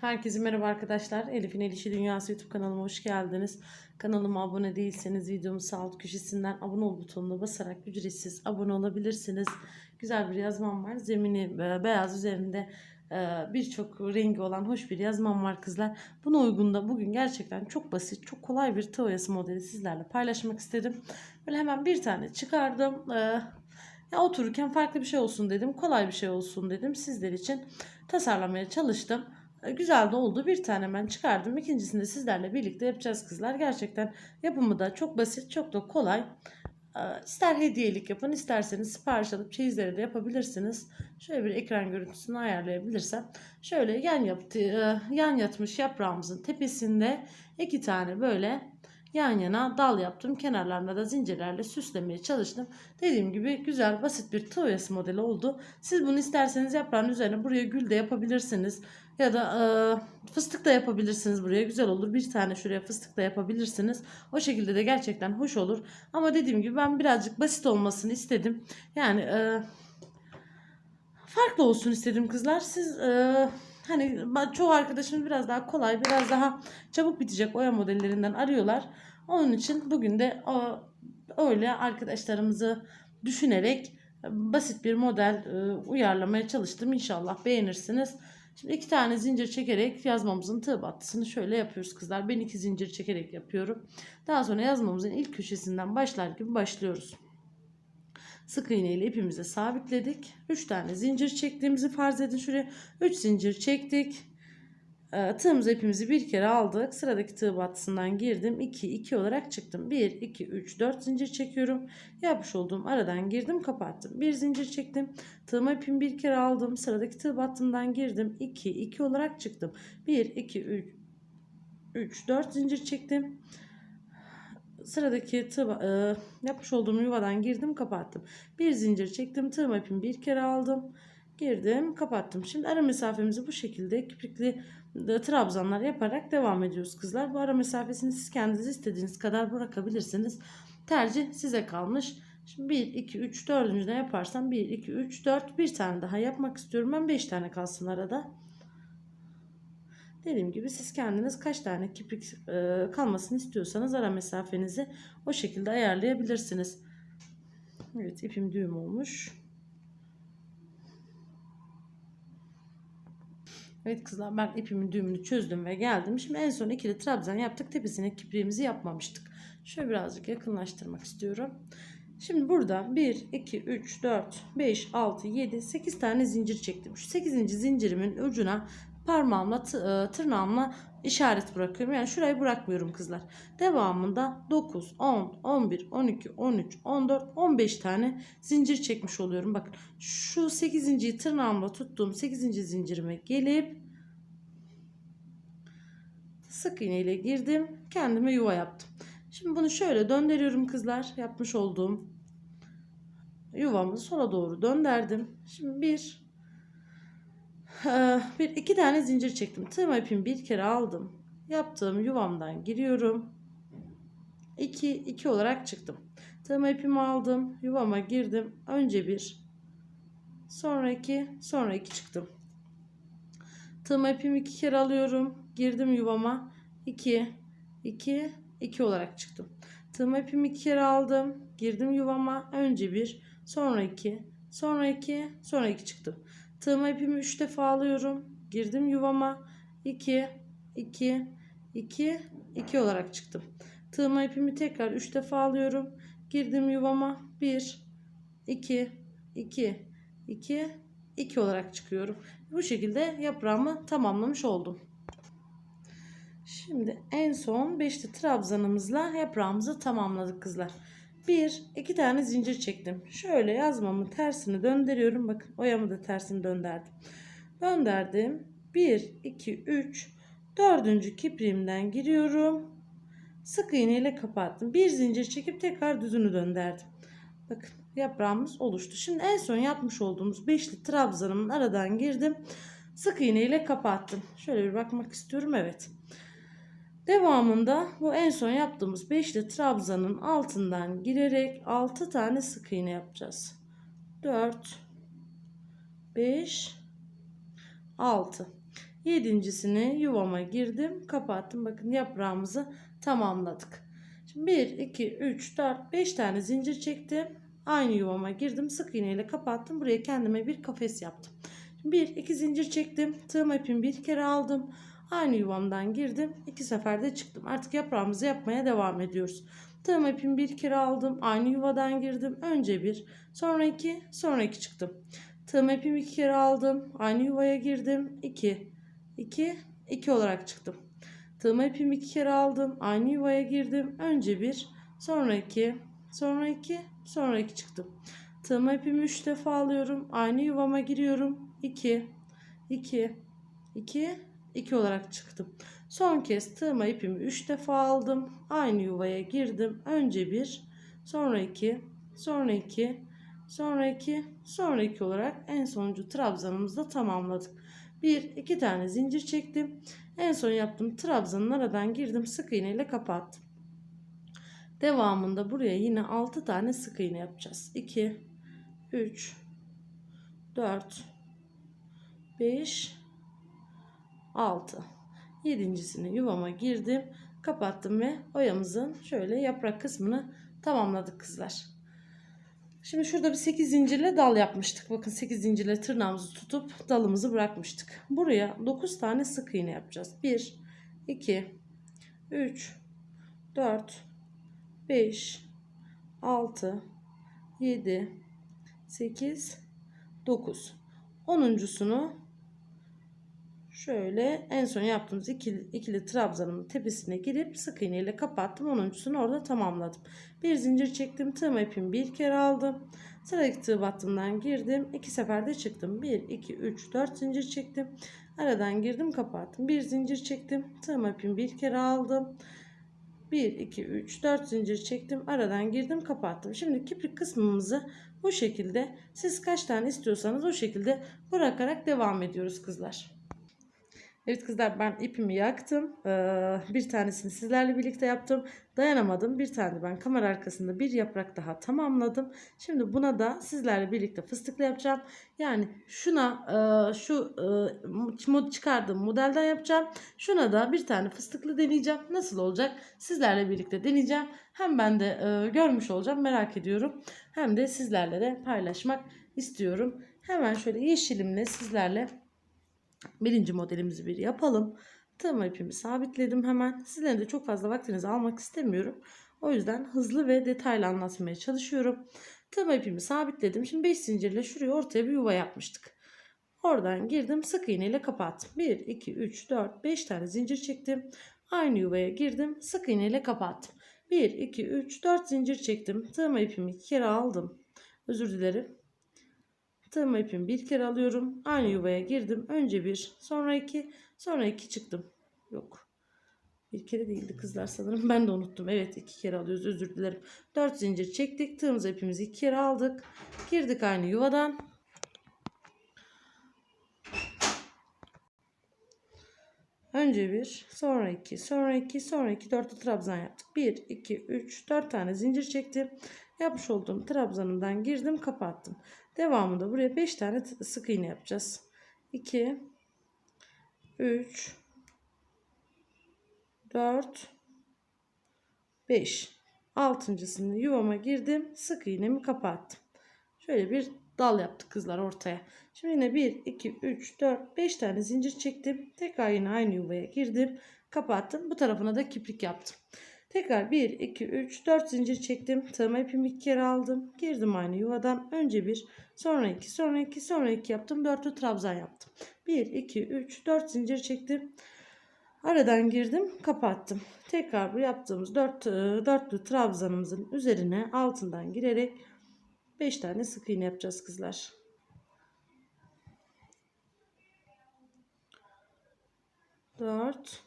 Herkese merhaba arkadaşlar. Elif'in El İşi Dünyası YouTube kanalıma hoş geldiniz. Kanalıma abone değilseniz videomun sağ alt köşesinden abone ol butonuna basarak ücretsiz abone olabilirsiniz. Güzel bir yazmam var. Zemini e, beyaz üzerinde e, birçok rengi olan hoş bir yazmam var kızlar. Buna uygun da bugün gerçekten çok basit, çok kolay bir tığ modeli sizlerle paylaşmak istedim. Böyle hemen bir tane çıkardım. E, ya otururken farklı bir şey olsun dedim. Kolay bir şey olsun dedim. Sizler için tasarlamaya çalıştım. E, Güzel de oldu. Bir tane ben çıkardım. İkincisini de sizlerle birlikte yapacağız kızlar. Gerçekten yapımı da çok basit, çok da kolay. E, İster hediyelik yapın, isterseniz sipariş alıp çeyizleri de yapabilirsiniz. Şöyle bir ekran görüntüsünü ayarlayabilirsem. Şöyle yan yaptı, e, yan yatmış yaprağımızın tepesinde iki tane böyle yan yana dal yaptım. Kenarlarına da zincirlerle süslemeye çalıştım. Dediğim gibi güzel basit bir tığ oyası modeli oldu. Siz bunu isterseniz yaprağın üzerine buraya gül de yapabilirsiniz. Ya da e, fıstık da yapabilirsiniz buraya. Güzel olur. Bir tane şuraya fıstık da yapabilirsiniz. O şekilde de gerçekten hoş olur. Ama dediğim gibi ben birazcık basit olmasını istedim. Yani e, farklı olsun istedim kızlar. Siz e, hani çoğu arkadaşım biraz daha kolay, biraz daha çabuk bitecek oya modellerinden arıyorlar. Onun için bugün de o, öyle arkadaşlarımızı düşünerek basit bir model e, uyarlamaya çalıştım. İnşallah beğenirsiniz. Şimdi iki tane zincir çekerek yazmamızın tığ battısını şöyle yapıyoruz kızlar. Ben iki zincir çekerek yapıyorum. Daha sonra yazmamızın ilk köşesinden başlar gibi başlıyoruz. Sık iğne ile ipimizi sabitledik. 3 tane zincir çektiğimizi farz edin şuraya. 3 zincir çektik. Ee, Tığımıza ipimizi bir kere aldık. Sıradaki tığ battısından girdim. 2 2 olarak çıktım. 1 2 3 4 zincir çekiyorum. Yapmış olduğum aradan girdim, kapattım. Bir zincir çektim. Tığıma ipimi bir kere aldım. Sıradaki tığ battımdan girdim. 2 2 olarak çıktım. 1 2 3 3 4 zincir çektim. Sıradaki tığ e, yapmış olduğum yuvadan girdim, kapattım. Bir zincir çektim. Tığıma ipimi bir kere aldım. Girdim, kapattım. Şimdi ara mesafemizi bu şekilde kiprikli e, trabzanlar yaparak devam ediyoruz kızlar. Bu ara mesafesini siz kendiniz istediğiniz kadar bırakabilirsiniz. Tercih size kalmış. Şimdi 1, 2, 3, 4. de yaparsam 1, 2, 3, 4 bir tane daha yapmak istiyorum. Ben 5 tane kalsın arada. Dediğim gibi siz kendiniz kaç tane kiprik e, kalmasını istiyorsanız ara mesafenizi o şekilde ayarlayabilirsiniz. Evet ipim düğüm olmuş. Evet kızlar ben ipimin düğümünü çözdüm ve geldim. Şimdi en son ikili trabzan yaptık. Tepesine kipriğimizi yapmamıştık. Şöyle birazcık yakınlaştırmak istiyorum. Şimdi burada 1, 2, 3, 4, 5, 6, 7, 8 tane zincir çektim. Şu 8. zincirimin ucuna parmağımla e, tırnağımla işaret bırakıyorum. Yani şurayı bırakmıyorum kızlar. Devamında 9, 10, 11, 12, 13, 14, 15 tane zincir çekmiş oluyorum. Bakın şu 8. tırnağımla tuttuğum 8. zincirime gelip sık iğne ile girdim. Kendime yuva yaptım. Şimdi bunu şöyle döndürüyorum kızlar. Yapmış olduğum yuvamı sola doğru döndürdüm. Şimdi bir eee, bir iki tane zincir çektim. Tığım ipimi bir kere aldım. Yaptığım yuvamdan giriyorum. 2 2 olarak çıktım. Tığım ipimi aldım. Yuvama girdim. Önce bir sonra iki sonra iki çıktım. Tığım ipimi iki kere alıyorum. Girdim yuvama. 2 2 2 olarak çıktım. Tığım ipimi iki kere aldım. Girdim yuvama. Önce bir sonra iki sonra iki sonra iki çıktım. Tığım ipimi 3 defa alıyorum. Girdim yuvama. 2 2 2 2 olarak çıktım. Tığıma ipimi tekrar 3 defa alıyorum. Girdim yuvama. 1 2 2 2 2 olarak çıkıyorum. Bu şekilde yaprağımı tamamlamış oldum. Şimdi en son beşli trabzanımızla yaprağımızı tamamladık kızlar. Bir, iki tane zincir çektim. Şöyle yazmamı tersini döndürüyorum. Bakın oyamı da tersini döndürdüm. Döndürdüm. 1, 2, 3, dördüncü kipriğimden giriyorum. Sık iğne ile kapattım. Bir zincir çekip tekrar düzünü döndürdüm. Bakın yaprağımız oluştu. Şimdi en son yapmış olduğumuz beşli trabzanımın aradan girdim. Sık iğne ile kapattım. Şöyle bir bakmak istiyorum. Evet. Devamında bu en son yaptığımız beşli trabzanın altından girerek 6 tane sık iğne yapacağız. 4 5 6 Yedincisini yuvama girdim. Kapattım. Bakın yaprağımızı tamamladık. Şimdi 1, 2, 3, 4, 5 tane zincir çektim. Aynı yuvama girdim. Sık iğne ile kapattım. Buraya kendime bir kafes yaptım. Şimdi 1, 2 zincir çektim. Tığım ipimi bir kere aldım. Aynı yuvamdan girdim. iki seferde çıktım. Artık yaprağımızı yapmaya devam ediyoruz. Tığım ipimi bir kere aldım. Aynı yuvadan girdim. Önce bir, sonra iki, sonra iki çıktım. Tığım ipimi iki kere aldım. Aynı yuvaya girdim. 2, 2, 2 olarak çıktım. Tığım ipimi iki kere aldım. Aynı yuvaya girdim. Önce bir, sonra iki, sonra iki, sonra iki çıktım. Tığım ipimi 3 defa alıyorum. Aynı yuvama giriyorum. 2, 2, 2, 2 olarak çıktım. Son kez tığıma ipimi 3 defa aldım. Aynı yuvaya girdim. Önce bir, sonra iki, sonra iki, sonra iki, sonra iki olarak en sonuncu trabzanımızı da tamamladık. Bir, iki tane zincir çektim. En son yaptığım trabzanın aradan girdim. Sık iğne ile kapattım. Devamında buraya yine 6 tane sık iğne yapacağız. 2, 3, 4, 5, 6. Yedincisini yuvama girdim. Kapattım ve oyamızın şöyle yaprak kısmını tamamladık kızlar. Şimdi şurada bir 8 zincirle dal yapmıştık. Bakın 8 zincirle tırnağımızı tutup dalımızı bırakmıştık. Buraya 9 tane sık iğne yapacağız. 1, 2, 3, 4, 5, 6, 7, 8, 9. Onuncusunu şöyle en son yaptığımız ikili, ikili trabzanımın tepesine girip sık iğne ile kapattım. Onuncusunu orada tamamladım. Bir zincir çektim. Tığım ipimi bir kere aldım. Sıradaki tığ battığımdan girdim. iki seferde çıktım. 1, 2, 3, 4 zincir çektim. Aradan girdim kapattım. Bir zincir çektim. Tığım ipimi bir kere aldım. 1, 2, 3, 4 zincir çektim. Aradan girdim kapattım. Şimdi kiprik kısmımızı bu şekilde siz kaç tane istiyorsanız o şekilde bırakarak devam ediyoruz kızlar. Evet kızlar ben ipimi yaktım. Ee, bir tanesini sizlerle birlikte yaptım. Dayanamadım. Bir tane ben kamera arkasında bir yaprak daha tamamladım. Şimdi buna da sizlerle birlikte fıstıklı yapacağım. Yani şuna e, şu e, çıkardığım modelden yapacağım. Şuna da bir tane fıstıklı deneyeceğim. Nasıl olacak? Sizlerle birlikte deneyeceğim. Hem ben de e, görmüş olacağım merak ediyorum. Hem de sizlerle de paylaşmak istiyorum. Hemen şöyle yeşilimle sizlerle birinci modelimizi bir yapalım. Tığım ipimi sabitledim hemen. Sizlerin de çok fazla vaktinizi almak istemiyorum. O yüzden hızlı ve detaylı anlatmaya çalışıyorum. Tığım ipimi sabitledim. Şimdi 5 zincirle şuraya ortaya bir yuva yapmıştık. Oradan girdim sık iğne ile kapattım. 1, 2, 3, 4, 5 tane zincir çektim. Aynı yuvaya girdim sık iğne ile kapattım. 1, 2, 3, 4 zincir çektim. Tığım ipimi iki kere aldım. Özür dilerim. Tığım ipimi bir kere alıyorum. Aynı yuvaya girdim. Önce bir, sonra iki, sonra iki çıktım. Yok. Bir kere değildi kızlar sanırım. Ben de unuttum. Evet iki kere alıyoruz. Özür dilerim. Dört zincir çektik. Tığımız ipimizi iki kere aldık. Girdik aynı yuvadan. Önce bir, sonra iki, sonra iki, sonra iki, dörtlü trabzan yaptık. Bir, iki, üç, dört tane zincir çektim. Yapmış olduğum trabzanımdan girdim, kapattım. Devamında buraya 5 tane sık iğne yapacağız. 2 3 4 5 altıncısını yuvama girdim. Sık iğnemi kapattım. Şöyle bir dal yaptık kızlar ortaya. Şimdi yine 1 2 3 4 5 tane zincir çektim. Tekrar yine aynı yuvaya girdim. Kapattım. Bu tarafına da kiprik yaptım. Tekrar 1, 2, 3, 4 zincir çektim. Tığıma ipimi iki kere aldım. Girdim aynı yuvadan. Önce bir, sonra iki, sonra iki, sonra iki yaptım. Dörtlü trabzan yaptım. 1, 2, 3, 4 zincir çektim. Aradan girdim, kapattım. Tekrar bu yaptığımız 4 dörtlü trabzanımızın üzerine altından girerek 5 tane sık iğne yapacağız kızlar. Dört,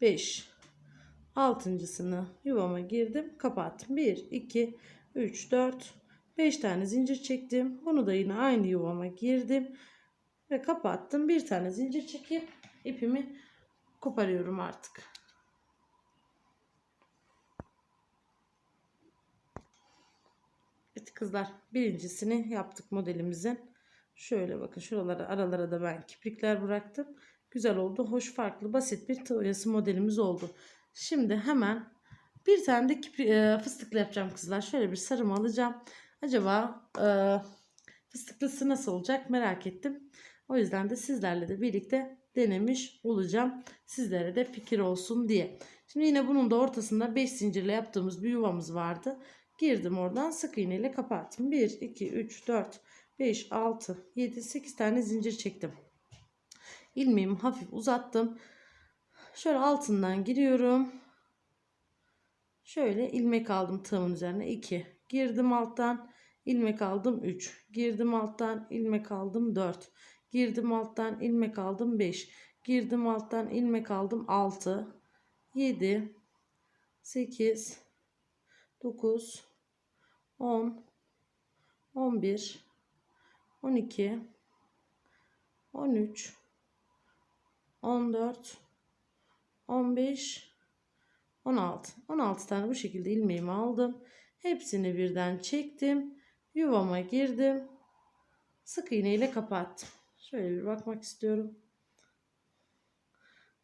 beş. Altıncısını yuvama girdim. Kapattım. 1, 2, 3, 4, 5 tane zincir çektim. Bunu da yine aynı yuvama girdim. Ve kapattım. Bir tane zincir çekip ipimi koparıyorum artık. Evet kızlar birincisini yaptık modelimizin. Şöyle bakın şuralara aralara da ben kiprikler bıraktım. güzel oldu. Hoş farklı basit bir tığ modelimiz oldu. Şimdi hemen bir tane de e, fıstıklı yapacağım kızlar. Şöyle bir sarım alacağım. Acaba e, fıstıklısı nasıl olacak merak ettim. O yüzden de sizlerle de birlikte denemiş olacağım. Sizlere de fikir olsun diye. Şimdi yine bunun da ortasında 5 zincirle yaptığımız bir yuvamız vardı. Girdim oradan sık iğne ile kapattım. 1, 2, 3, 4, 5, 6, 7, 8 tane zincir çektim. İlmeğimi hafif uzattım. Şöyle altından giriyorum. Şöyle ilmek aldım tığımın üzerine 2. Girdim alttan ilmek aldım 3. Girdim alttan ilmek aldım 4. Girdim alttan ilmek aldım 5. Girdim alttan ilmek aldım 6. 7 8 9 10 11 12 13 14 15 16 16 tane bu şekilde ilmeğimi aldım. Hepsini birden çektim. Yuvama girdim. Sık iğne ile kapattım. Şöyle bir bakmak istiyorum.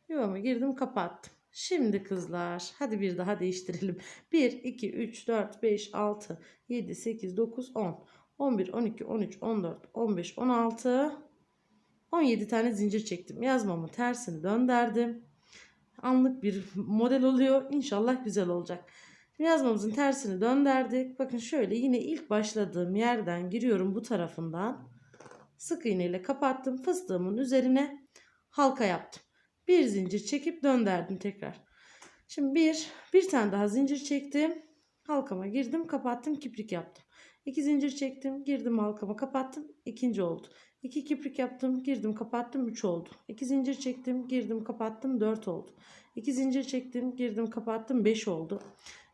Yuvama girdim kapattım. Şimdi kızlar hadi bir daha değiştirelim. 1, 2, 3, 4, 5, 6, 7, 8, 9, 10, 11, 12, 13, 14, 15, 16, 17 tane zincir çektim. Yazmamı tersini döndürdüm. Anlık bir model oluyor. İnşallah güzel olacak. Şimdi yazmamızın tersini döndürdük. Bakın şöyle yine ilk başladığım yerden giriyorum bu tarafından. Sık iğne ile kapattım. Fıstığımın üzerine halka yaptım. Bir zincir çekip döndürdüm tekrar. Şimdi bir, bir tane daha zincir çektim. Halkama girdim, kapattım, kiprik yaptım. İki zincir çektim, girdim halkama, kapattım, ikinci oldu. İki kiprik yaptım, girdim, kapattım, üç oldu. İki zincir çektim, girdim, kapattım, dört oldu. İki zincir çektim, girdim, kapattım, beş oldu.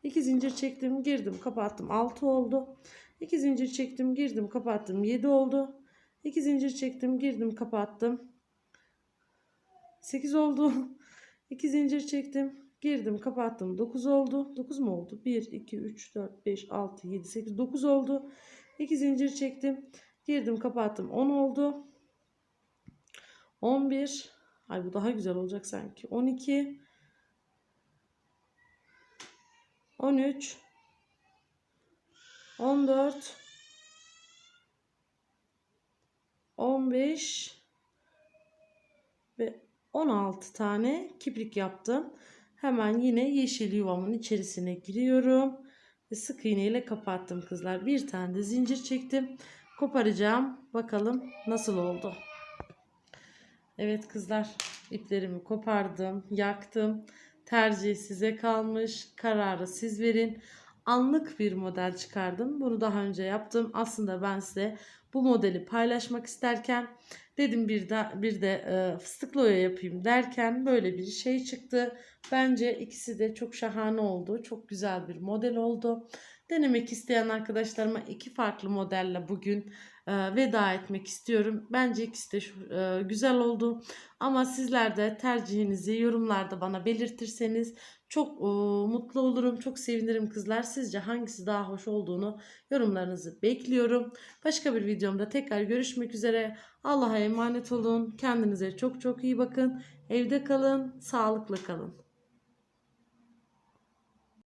İki zincir çektim, girdim, kapattım, altı oldu. İki zincir çektim, girdim, kapattım, yedi oldu. İki zincir çektim, girdim, kapattım, 8 oldu. 2 zincir çektim. Girdim kapattım. 9 oldu. 9 mu oldu? 1, 2, 3, 4, 5, 6, 7, 8, 9 oldu. 2 zincir çektim. Girdim kapattım. 10 oldu. 11. Ay bu daha güzel olacak sanki. 12. 13. 14. 15 ve 16 tane kiprik yaptım. Hemen yine yeşil yuvamın içerisine giriyorum. Ve sık iğne ile kapattım kızlar. Bir tane de zincir çektim. Koparacağım. Bakalım nasıl oldu. Evet kızlar iplerimi kopardım. Yaktım. Tercih size kalmış. Kararı siz verin. Anlık bir model çıkardım. Bunu daha önce yaptım. Aslında ben size bu modeli paylaşmak isterken dedim bir de bir de e, fıstıklı oya yapayım derken böyle bir şey çıktı. Bence ikisi de çok şahane oldu. Çok güzel bir model oldu. Denemek isteyen arkadaşlarıma iki farklı modelle bugün e, veda etmek istiyorum. Bence ikisi de e, güzel oldu. Ama sizler de tercihinizi yorumlarda bana belirtirseniz çok e, mutlu olurum. Çok sevinirim kızlar. Sizce hangisi daha hoş olduğunu yorumlarınızı bekliyorum. Başka bir videomda tekrar görüşmek üzere. Allah'a emanet olun. Kendinize çok çok iyi bakın. Evde kalın. Sağlıklı kalın.